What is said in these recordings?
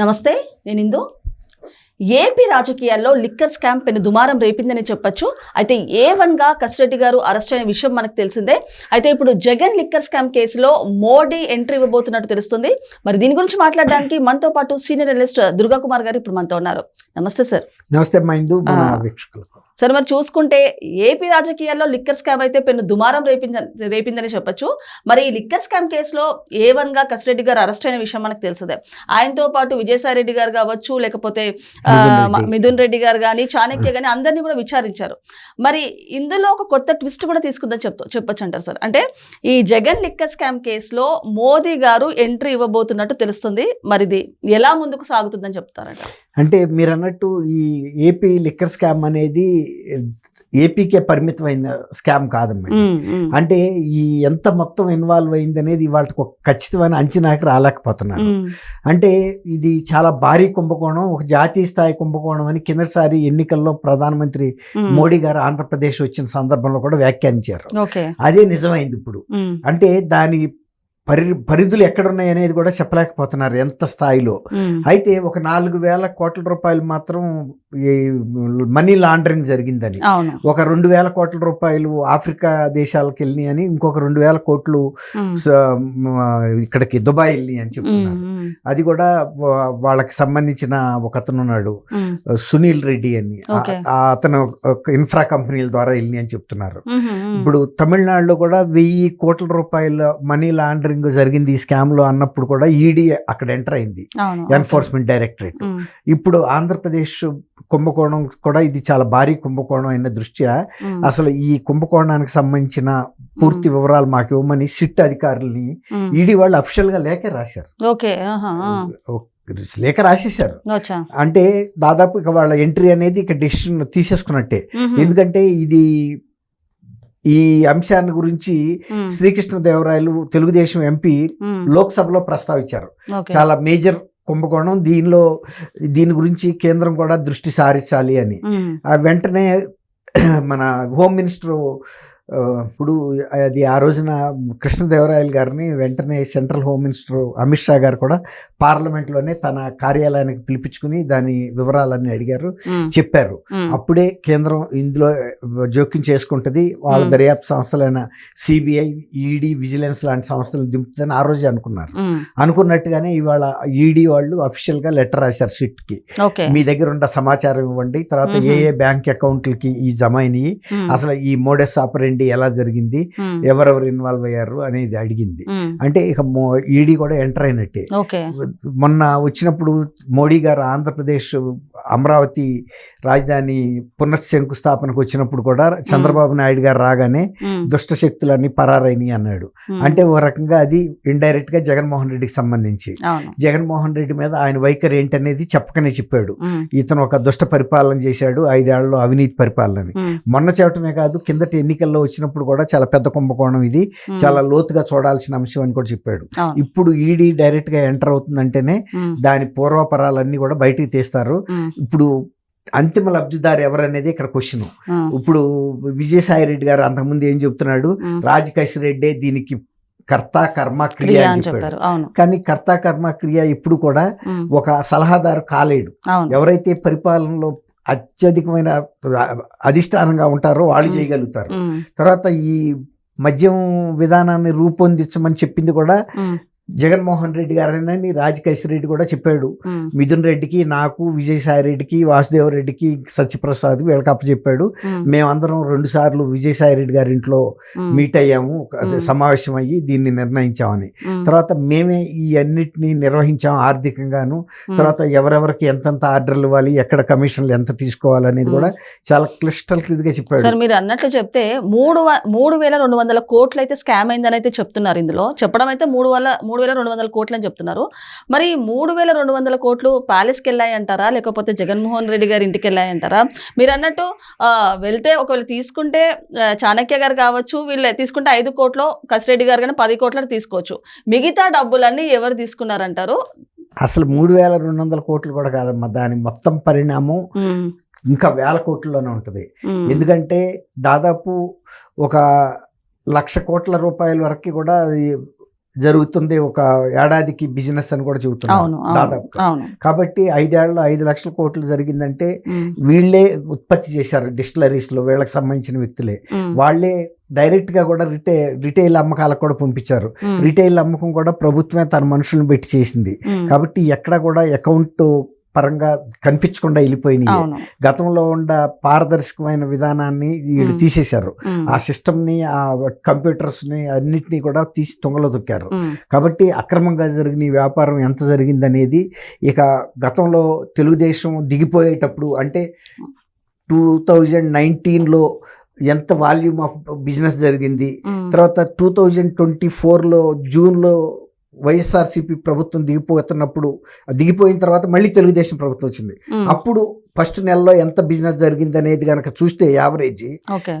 నమస్తే నేను ఇందు. ఏపీ రాజకీయాల్లో లిక్కర్ స్కామ్ పెను దుమారం రేపిందని చెప్పొచ్చు. అయితే ఏ వన్గా కస్టడీ గారు అరెస్ట్ అయిన విషయం మనకు తెలిసిందే. అయితే ఇప్పుడు జగన్ లిక్కర్ స్కామ్ కేసులో మోడీ ఎంట్రీ ఇవ్వబోతున్నట్టు తెలుస్తుంది. మరి దీని గురించి మాట్లాడడానికి మనతో పాటు సీనియర్ అనలిస్ట్ దుర్గా కుమార్ గారు ఇప్పుడు మనతో ఉన్నారు. నమస్తే సార్. నమస్తే మైందు. వీక్షకులకు. సార్ మరి చూసుకుంటే ఏపీ రాజకీయాల్లో లిక్కర్ స్కామ్ అయితే పెను దుమారం రేపింద రేపిందని చెప్పొచ్చు. మరి ఈ లిక్కర్ స్కామ్ కేసులో ఏ వన్గా కసిరెడ్డి గారు అరెస్ట్ అయిన విషయం మనకు తెలిసిందే. ఆయనతో పాటు విజయసాయి రెడ్డి గారు కావచ్చు లేకపోతే మిథున్ రెడ్డి. గారు కానీ చాణక్య కానీ అందరినీ కూడా విచారించారు. మరి ఇందులో ఒక కొత్త ట్విస్ట్ కూడా తీసుకుందని చెప్తా చెప్పొచ్చు అంటారు సార్. అంటే ఈ జగన్ లిక్కర్ స్కామ్ కేసులో మోదీ గారు ఎంట్రీ ఇవ్వబోతున్నట్టు తెలుస్తుంది. మరి ఇది ఎలా ముందుకు సాగుతుందని చెప్తారట? అంటే మీరు అన్నట్టు ఈ ఏపీ లిక్కర్ స్కామ్ అనేది ఏపీకే పరిమితమైన స్కామ్ కాదమ్మా అంటే ఈ ఎంత మొత్తం ఇన్వాల్వ్ అయింది అనేది వాళ్ళకి ఒక ఖచ్చితమైన అంచనాకి రాలేకపోతున్నారు. అంటే ఇది చాలా భారీ కుంభకోణం ఒక జాతీయ స్థాయి కుంభకోణం అని కిందసారి ఎన్నికల్లో ప్రధానమంత్రి. మోడీ గారు ఆంధ్రప్రదేశ్ వచ్చిన సందర్భంలో కూడా వ్యాఖ్యానించారు. అదే నిజమైంది ఇప్పుడు. అంటే దాని పరి పరిధులు ఎక్కడున్నాయి అనేది కూడా చెప్పలేకపోతున్నారు ఎంత స్థాయిలో. అయితే ఒక నాలుగు వేల కోట్ల రూపాయలు మాత్రం మనీ లాండరింగ్ జరిగిందని. ఒక రెండు వేల కోట్ల రూపాయలు ఆఫ్రికా దేశాలకు వెళ్ళినాయి అని ఇంకొక రెండు వేల కోట్లు ఇక్కడికి దుబాయ్ వెళ్ళినాయి అని చెప్తున్నారు. అది కూడా వాళ్ళకి సంబంధించిన ఒక అతను ఉన్నాడు సునీల్ రెడ్డి అని. అతను ఇన్ఫ్రా కంపెనీల ద్వారా వెళ్ళినాయి అని చెప్తున్నారు. ఇప్పుడు తమిళనాడులో కూడా వెయ్యి కోట్ల రూపాయల మనీ లాండరింగ్ జరిగింది ఈ స్కామ్లో అన్నప్పుడు కూడా ఈడీ అక్కడ ఎంటర్ అయింది. Enforcement directorate. ఇప్పుడు ఆంధ్రప్రదేశ్ కుంభకోణం కూడా ఇది చాలా భారీ కుంభకోణం అయిన దృష్ట్యా. అసలు ఈ కుంభకోణానికి సంబంధించిన పూర్తి వివరాలు మాకు ఇవ్వమని సిట్ అధికారుల్ని. ఈడీ వాళ్ళు అఫిషియల్గా లేఖ రాశారు. ఓకే. లేఖ రాసేశారు. అచ్చా. అంటే దాదాపు ఇక వాళ్ళ ఎంట్రీ అనేది ఇక డెసిషన్ తీసేసుకున్నట్టే. ఎందుకంటే ఇది ఈ అంశాన్ని గురించి శ్రీకృష్ణదేవరాయలు తెలుగుదేశం ఎంపీ లోక్సభలో ప్రస్తావించారు. చాలా మేజర్ కుంభకోణం. దీనిలో దీని గురించి కేంద్రం కూడా దృష్టి సారించాలి అని. వెంటనే మన హోమ్ మినిస్టర్ ఇప్పుడు అది ఆ రోజున కృష్ణదేవరాయలు గారిని వెంటనే central home minister Amit Shah గారు కూడా పార్లమెంట్లోనే తన కార్యాలయానికి పిలిపించుకుని దాని వివరాలన్నీ అడిగారు చెప్పారు. అప్పుడే కేంద్రం ఇందులో జోక్యం చేసుకుంటుంది. వాళ్ళ. దర్యాప్తు సంస్థలైన సిబిఐ ఈడీ విజిలెన్స్ లాంటి సంస్థలు దింపుతుందని ఆ రోజే అనుకున్నారు. అనుకున్నట్టుగానే ఇవాళ ఈడీ వాళ్ళు అఫీషియల్గా లెటర్ రాశారు సిట్కి ఓకే. మీ దగ్గర ఉన్న సమాచారం ఇవ్వండి. తర్వాత. ఏ ఏ బ్యాంక్ అకౌంట్లకి ఈ జమ అయినాయి. అసలు ఈ మోడెస్ ఆపరెండి ఎలా జరిగింది? ఎవరెవరు ఇన్వాల్వ్ అయ్యారు? అనేది అడిగింది. అంటే ఇక ఈడీ కూడా ఎంటర్ అయినట్టే. మొన్న వచ్చినప్పుడు మోడీ గారు ఆంధ్రప్రదేశ్ అమరావతి రాజధాని పునఃశంకుస్థాపనకు వచ్చినప్పుడు కూడా చంద్రబాబు నాయుడు గారు రాగానే దుష్ట శక్తులన్నీ పరారైనవి అన్నాడు. అంటే ఓ రకంగా అది ఇండైరెక్ట్గా జగన్మోహన్ రెడ్డికి సంబంధించి. జగన్మోహన్ రెడ్డి మీద ఆయన వైఖరి ఏంటనేది చెప్పకనే చెప్పాడు. ఇతను ఒక దుష్ట పరిపాలన చేశాడు ఐదేళ్ళలో అవినీతి పరిపాలన అని ఉమ్, మొన్న చెప్పటమే కాదు కిందటి ఎన్నికల్లో వచ్చినప్పుడు కూడా చాలా పెద్ద కుంభకోణం ఇది. చాలా లోతుగా చూడాల్సిన అంశం అని కూడా చెప్పాడు. ఇప్పుడు ఈడీ డైరెక్ట్గా ఎంటర్ అవుతుందంటేనే దాని పూర్వపరాలన్నీ కూడా బయటికి తీస్తారు. ఇప్పుడు అంతిమ లబ్ధిదారు ఎవరనేది ఇక్కడ క్వశ్చన్. ఇప్పుడు విజయసాయి రెడ్డి గారు అంతకుముందు ఏం చెప్తున్నాడు? ఉమ్, రాజకేశ్ రెడ్డే దీనికి కర్త కర్మ క్రియ అని చెప్పాడు. కానీ కర్త కర్మ క్రియ ఇప్పుడు కూడా ఒక సలహాదారు కాలేడు. ఎవరైతే పరిపాలనలో అత్యధికమైన అధిష్టానంగా ఉంటారో వాళ్ళు. చేయగలుగుతారు. తర్వాత ఈ మద్యం విధానాన్ని రూపొందించమని చెప్పింది కూడా జగన్మోహన్ రెడ్డి గారేనని రాజకేశ్ రెడ్డి కూడా చెప్పాడు. మిథున్ రెడ్డికి నాకు విజయసాయి రెడ్డికి వాసుదేవ్ రెడ్డికి సత్యప్రసాద్ వీళ్ళకి అప్పచెప్పాడు మేమందరం రెండు సార్లు విజయసాయి రెడ్డి గారి ఇంట్లో మీట్ అయ్యాము. సమావేశం అయ్యి దీన్ని నిర్ణయించామని. తర్వాత మేమే ఈ అన్నిటిని నిర్వహించాం ఆర్థికంగాను. తర్వాత ఎవరెవరికి ఎంతెంత ఆర్డర్లు ఇవ్వాలి ఎక్కడ కమిషన్లు ఎంత తీసుకోవాలి అనేది కూడా చాలా క్లిస్టల్ క్లియర్గా చెప్పాడు. సార్ మీరు అన్నట్లు చెప్తే మూడు మూడు వేల రెండు వందల కోట్లు అయితే స్కామ్ అయిందని అయితే చెప్తున్నారు ఇందులో. చెప్పడం అయితే మూడు వేల మూడు వేల రెండు వందల కోట్లు అని చెప్తున్నారు. మరి మూడు వేల రెండు వందల కోట్లు ప్యాలెస్కి వెళ్ళాయి అంటారా లేకపోతే జగన్మోహన్ రెడ్డి గారి ఇంటికి వెళ్ళాయి అంటారా మీరు అన్నట్టు వెళ్తే ఒకవేళ తీసుకుంటే చాణక్య గారు కావచ్చు వీళ్ళు తీసుకుంటే ఐదు కోట్లు కసిరెడ్డి గారు కానీ పది కోట్లకు తీసుకోవచ్చు. మిగతా డబ్బులన్నీ ఎవరు తీసుకున్నారంటారు? అసలు మూడు వేల రెండు వందల కోట్లు కూడా కాదమ్మా దాని మొత్తం పరిణామం ఇంకా వేల కోట్లలోనే ఉంటుంది. ఎందుకంటే దాదాపు ఒక లక్ష కోట్ల రూపాయల వరకు కూడా జరుగుతుంది ఒక ఏడాదికి బిజినెస్ అని కూడా చెబుతున్నారు దాదాపు కాబట్టి ఐదేళ్ళలో ఐదు లక్షల కోట్లు జరిగిందంటే వీళ్ళే ఉత్పత్తి చేశారు డిస్టిలరీస్లో వీళ్ళకి సంబంధించిన వ్యక్తులే. వాళ్ళే డైరెక్ట్గా కూడా రిటే రిటైల్ అమ్మకాలకు కూడా పంపించారు. రిటైల్ అమ్మకం కూడా ప్రభుత్వమే తన మనుషులను పెట్టి చేసింది. కాబట్టి ఎక్కడ కూడా అకౌంట్ పరంగా కనిపించకుండా వెళ్ళిపోయినాయి. గతంలో ఉన్న పారదర్శకమైన విధానాన్ని వీళ్ళు. తీసేశారు. ఆ సిస్టమ్ని ఆ కంప్యూటర్స్ని అన్నిటినీ కూడా తీసి తుంగలో తొక్కారు కాబట్టి అక్రమంగా జరిగిన వ్యాపారం ఎంత జరిగిందనేది ఇక గతంలో తెలుగుదేశం దిగిపోయేటప్పుడు అంటే టూ థౌజండ్ నైన్టీన్లో ఎంత వాల్యూమ్ ఆఫ్ బిజినెస్ జరిగింది. తర్వాత టూ థౌజండ్ ట్వంటీ ఫోర్లో జూన్లో వైఎస్ఆర్సీపీ ప్రభుత్వం దిగిపోతున్నప్పుడు దిగిపోయిన తర్వాత మళ్ళీ తెలుగుదేశం ప్రభుత్వం వచ్చింది. అప్పుడు ఫస్ట్ నెలలో ఎంత బిజినెస్ జరిగింది అనేది కనుక చూస్తే యావరేజ్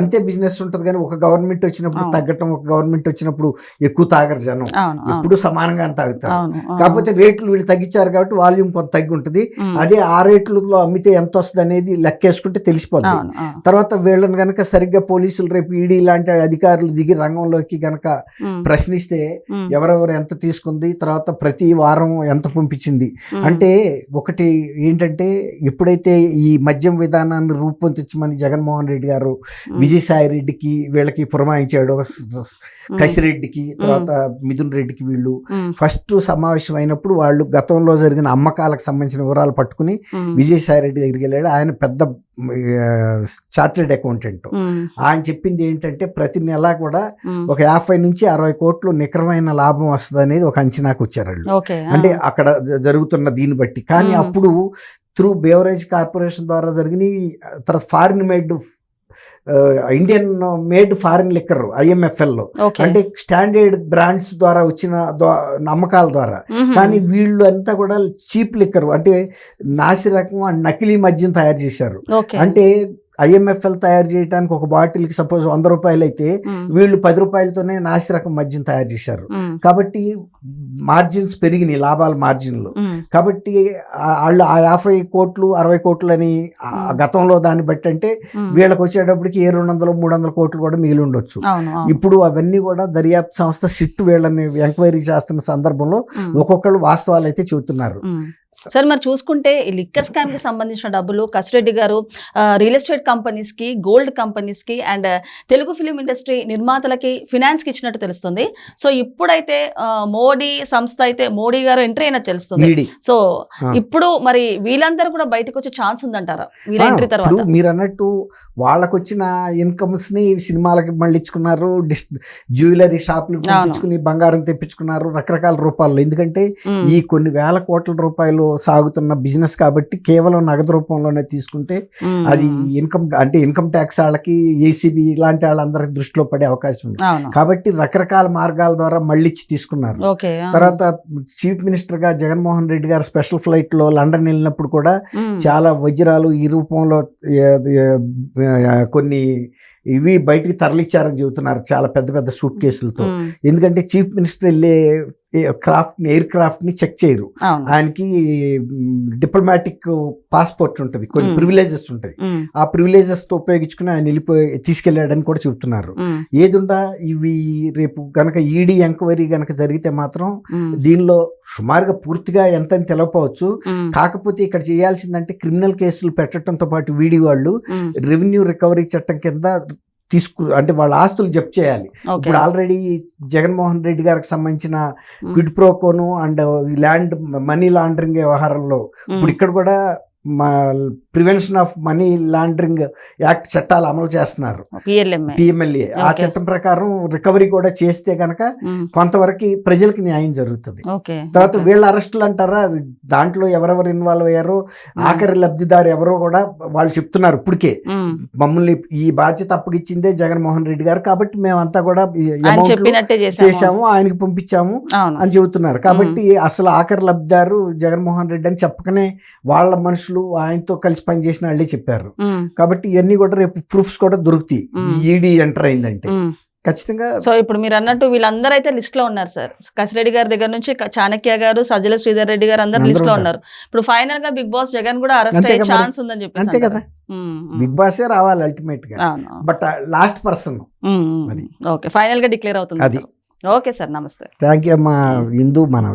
అంతే బిజినెస్ ఉంటుంది కానీ ఒక గవర్నమెంట్ వచ్చినప్పుడు. తగ్గటం ఒక గవర్నమెంట్ వచ్చినప్పుడు ఎక్కువ తాగరు జనం. ఎప్పుడు సమానంగా తాగుతారు. కాకపోతే రేట్లు వీళ్ళు తగ్గించారు కాబట్టి వాల్యూమ్ కొంత తగ్గి ఉంటుంది. అదే ఆ రేట్లలో అమ్మితే ఎంత వస్తుంది అనేది లెక్కేసుకుంటే అవును తర్వాత వీళ్ళని గనక సరిగ్గా పోలీసులు రేపు ఈడీ లాంటి అధికారులు దిగి రంగంలోకి గనక ప్రశ్నిస్తే ఎవరెవరు ఎంత తీసుకుంది తర్వాత ప్రతి వారం ఎంత పంపించింది. అంటే ఒకటి ఏంటంటే ఎప్పుడైతే ఈ మద్యం విధానాన్ని రూపొందించమని జగన్మోహన్ రెడ్డి గారు విజయసాయి రెడ్డికి వీళ్ళకి పురమాయించాడు. కసిరెడ్డికి తర్వాత మిథున్ రెడ్డికి వీళ్ళు. ఫస్ట్ సమావేశం అయినప్పుడు వాళ్ళు గతంలో జరిగిన అమ్మకాలకు సంబంధించిన వివరాలు పట్టుకుని విజయసాయి రెడ్డి దగ్గరికి వెళ్ళాడు. ఆయన పెద్ద చార్టెడ్ అకౌంటెంట్. ఆయన చెప్పింది ఏంటంటే ప్రతి నెల కూడా ఒక యాభై నుంచి అరవై కోట్లు నికరమైన లాభం వస్తుంది అనేది ఒక అంచనాకు వచ్చారు అంటే అక్కడ జరుగుతున్న దీన్ని బట్టి. కానీ. అప్పుడు త్రూ బేవరేజ్ కార్పొరేషన్ ద్వారా జరిగిన తర్వాత foreign made Indian made foreign liquor IMFL. Okay. అంటే స్టాండర్డ్ బ్రాండ్స్ ద్వారా వచ్చిన అమ్మకాల ద్వారా. కానీ వీళ్ళు అంతా కూడా చీప్ లిక్కర్ అంటే నాసి రకం నకిలీ మద్యం తయారు చేశారు. అంటే ఐఎంఎఫ్ఎల్ తయారు చేయడానికి ఒక బాటిల్కి సపోజ్ వంద రూపాయలు అయితే వీళ్ళు పది రూపాయలతోనే నాసి రకం మద్యం తయారు చేశారు. కాబట్టి మార్జిన్స్ పెరిగినాయి లాభాల మార్జిన్లు. కాబట్టి వాళ్ళు ఆ యాభై కోట్లు అరవై కోట్లు అని. గతంలో దాన్ని బట్టి అంటే వీళ్ళకి వచ్చేటప్పటికి ఏ రెండు వందలు మూడు వందల కోట్లు కూడా మిగిలి ఉండొచ్చు. ఇప్పుడు అవన్నీ కూడా దర్యాప్తు సంస్థ సిట్ వీళ్ళని ఎంక్వైరీ చేస్తున్న సందర్భంలో ఒక్కొక్కళ్ళు వాస్తవాలు అయితే చెబుతున్నారు. సార్ మరి చూసుకుంటే ఈ లిక్కర్ స్కామ్కి సంబంధించిన డబ్బులు కసిరెడ్డి గారు రియల్ ఎస్టేట్ కంపెనీస్కి గోల్డ్ కంపెనీస్కి అండ్ తెలుగు ఫిలిం ఇండస్ట్రీ నిర్మాతలకి ఫినాన్స్కి ఇచ్చినట్టు తెలుస్తుంది. సో ఇప్పుడైతే మోడీ సంస్థ అయితే మోడీ గారు ఎంట్రీ అయినట్టు తెలుస్తుంది. సో. ఇప్పుడు మరి వీళ్ళందరూ కూడా బయటకు వచ్చే ఛాన్స్ ఉందంటారా? వీళ్ళ ఎంట్రీ తర్వాత మీరు అన్నట్టు వాళ్ళకు వచ్చిన ఇన్కమ్స్ని సినిమాలకి మళ్ళించుకున్నారు డిస్ జ్యువెలరీ షాపులు పంపించుకుని బంగారం తెప్పించుకున్నారు రకరకాల రూపాల్లో. ఎందుకంటే ఈ కొన్ని వేల కోట్ల రూపాయలు సాగుతున్న బిజినెస్ కాబట్టి కేవలం నగదు రూపంలోనే తీసుకుంటే అది ఇన్కమ్ అంటే ఇన్కమ్ ట్యాక్స్ వాళ్ళకి ఏసీబీ ఇలాంటి వాళ్ళందరికి దృష్టిలో పడే అవకాశం ఉంది. కాబట్టి రకరకాల మార్గాల ద్వారా మళ్ళిచ్చి తీసుకున్నారు. తర్వాత చీఫ్ మినిస్టర్గా జగన్మోహన్ రెడ్డి గారు స్పెషల్ ఫ్లైట్లో లండన్ వెళ్ళినప్పుడు కూడా చాలా వజ్రాలు ఈ రూపంలో కొన్ని ఇవి బయటికి తరలిచ్చారని చెబుతున్నారు చాలా పెద్ద పెద్ద సూట్ కేసులతో. ఎందుకంటే చీఫ్ మినిస్టర్ వెళ్ళే క్రాఫ్ట్ ఎయిర్ క్రాఫ్ట్ని చెక్ చేయరు. ఆయనకి డిప్లొమాటిక్ పాస్పోర్ట్ ఉంటుంది కొన్ని. ప్రివిలేజెస్ ఉంటాయి ఆ ప్రివిలేజెస్తో ఉపయోగించుకుని ఆయన వెళ్ళిపోయి తీసుకెళ్ళాడని కూడా చెబుతున్నారు. ఏదుండా ఇవి రేపు గనక ఈడీ ఎంక్వైరీ గనక జరిగితే మాత్రం దీనిలో సుమారుగా పూర్తిగా ఎంత అని కాకపోతే ఇక్కడ చేయాల్సిందంటే క్రిమినల్ కేసులు పెట్టడంతో పాటు వీడి వాళ్ళు రెవెన్యూ రికవరీ చట్టం కింద తీసుకు అంటే వాళ్ళ ఆస్తులు జప్తు చేయాలి. ఇప్పుడు ఆల్రెడీ జగన్మోహన్ రెడ్డి గారికి సంబంధించిన క్విడ్ ప్రోకోను అండ్ ల్యాండ్ మనీ లాండరింగ్ వ్యవహారంలో ఇప్పుడు ఇక్కడ కూడా మా prevention of money laundering act చట్టాలు అమలు చేస్తున్నారు. పిఎంఎల్ఏ. ఆ. చట్టం ప్రకారం రికవరీ కూడా చేస్తే గనక ఉమ్, కొంతవరకు ప్రజలకు న్యాయం జరుగుతుంది. తర్వాత. వీళ్ళ అరెస్టులు అంటారా? దాంట్లో ఎవరెవరు ఇన్వాల్వ్ అయ్యారో? ఆఖరి లబ్ధిదారు ఎవరో కూడా వాళ్ళు చెప్తున్నారు ఇప్పటికే. మమ్మల్ని ఈ బాధ్యత అప్పగిచ్చిందే జగన్మోహన్ రెడ్డి గారు కాబట్టి మేమంతా కూడా చేశాము. ఆయనకి పంపించాము అని చెబుతున్నారు. కాబట్టి అసలు ఆఖరి లబ్ధిదారు జగన్మోహన్ రెడ్డి అని చెప్పకనే వాళ్ళ మనుషులు ఆయనతో కలిసి పనిచేసిన వాళ్ళే చెప్పారు. కాబట్టి ఇవన్నీ కూడా రేపు ప్రూఫ్స్ కూడా దొరుకుతాయి. ఈడీ ఎంటర్ అయిందంటే. ఖచ్చితంగా సో ఇప్పుడు మీరు అన్నట్టు వీళ్ళందరూ అయితే లిస్ట్లో ఉన్నారు సార్. కసిరెడ్డి గారి దగ్గర నుంచి చాణక్య గారు సజ్జల శ్రీధర్ రెడ్డి గారు అందరు లిస్ట్లో ఉన్నారు. ఇప్పుడు ఫైనల్గా బిగ్ బాస్ జగన్ కూడా అరెస్ట్ అయ్యే. ఛాన్స్ ఉందని చెప్పి అంతే కదా. బిగ్ బాసే రావాలి అల్టిమేట్గా. But last person. ఓకే ఫైనల్గా డిక్లేర్ అవుతుంది. అది. ఓకే సార్ నమస్తే. థ్యాంక్ యూ అమ్మా హిందూ మన